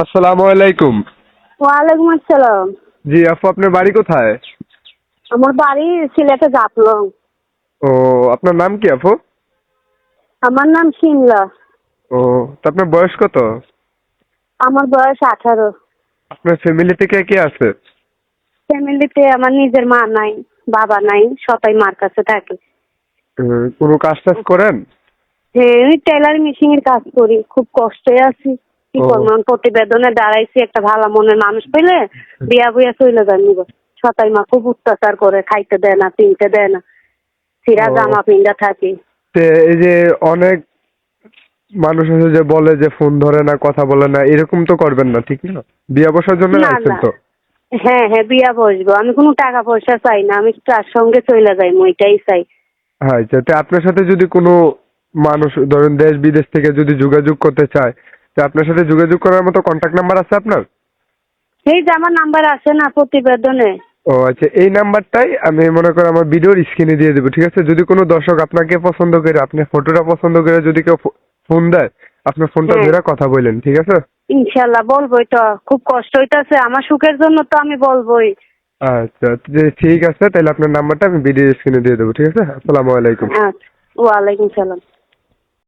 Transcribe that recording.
আসসালামু আলাইকুম। ওয়ালাইকুম আসসালাম। জি আপু আপনার বাড়ি কোথায়? আমার বাড়ি সিলেটে জাফলং। ও আপনার নাম কি আপু? আমার নাম শিমলা ও তো আপনার বয়স কত? আমার বয়স আঠারো। আপনার ফ্যামিলিতে কে কে আছে? ফ্যামিলিতে আমার নিজের মা নাই বাবা নাই সবাই মার কাছে থাকে। কোনো কাজ টাজ করেন? হ্যাঁ আমি টেলার মেশিন এর কাজ করি খুব কষ্টে আছি। কি করব? প্রতিবেদনে দাঁড়াইছি একটা ভালো মনের মানুষ পেলে বিয়া বুয়া চলে যান নিব সবাই মা খুব অত্যাচার করে খাইতে দেয় না পিনতে দেয় না। সিরা জামা পিন্দা থাকি। এই যে অনেক মানুষ আছে যে বলে যে ফোন ধরে না কথা বলে না এরকম তো করবেন না ঠিক না? বিয়া বসার জন্য না, আসছেন তো? হ্যাঁ হ্যাঁ বিয়া বসবো। আমি কোনো টাকা পয়সা চাই না আমি তার সঙ্গে চলে যাই ওইটাই চাই। হ্যাঁ যাতে আপনার সাথে যদি কোনো মানুষ ধরেন দেশ বিদেশ থেকে যদি যোগাযোগ করতে চায় তো আপনার সাথে যোগাযোগ করার মতো কন্ট্যাক্ট নাম্বার আছে আপনার? এই যে আমার নাম্বার আছে না প্রতিবেদনে। ও আচ্ছা এই নাম্বারটাই আমি মনে করি আমার ভিডিওর স্ক্রিনে দিয়ে দেবো ঠিক আছে? যদি কোনো দর্শক আপনাকে পছন্দ করে আপনার ফটোটা পছন্দ করে যদি কেউ ফোন দেয় আপনার ফোনটা হ্যাঁ। ধরে কথা বললেন ঠিক আছে? ইনশাল্লাহ বলবোই তো খুব কষ্ট হইতাছে আমার সুখের জন্য তো আমি বলবোই। আচ্ছা যে ঠিক আছে তাহলে আপনার নাম্বারটা আমি ভিডিও স্ক্রিনে দিয়ে দেবো ঠিক আছে? আসসালামু আলাইকুম। আচ্ছা ওয়ালাইকুম সালাম।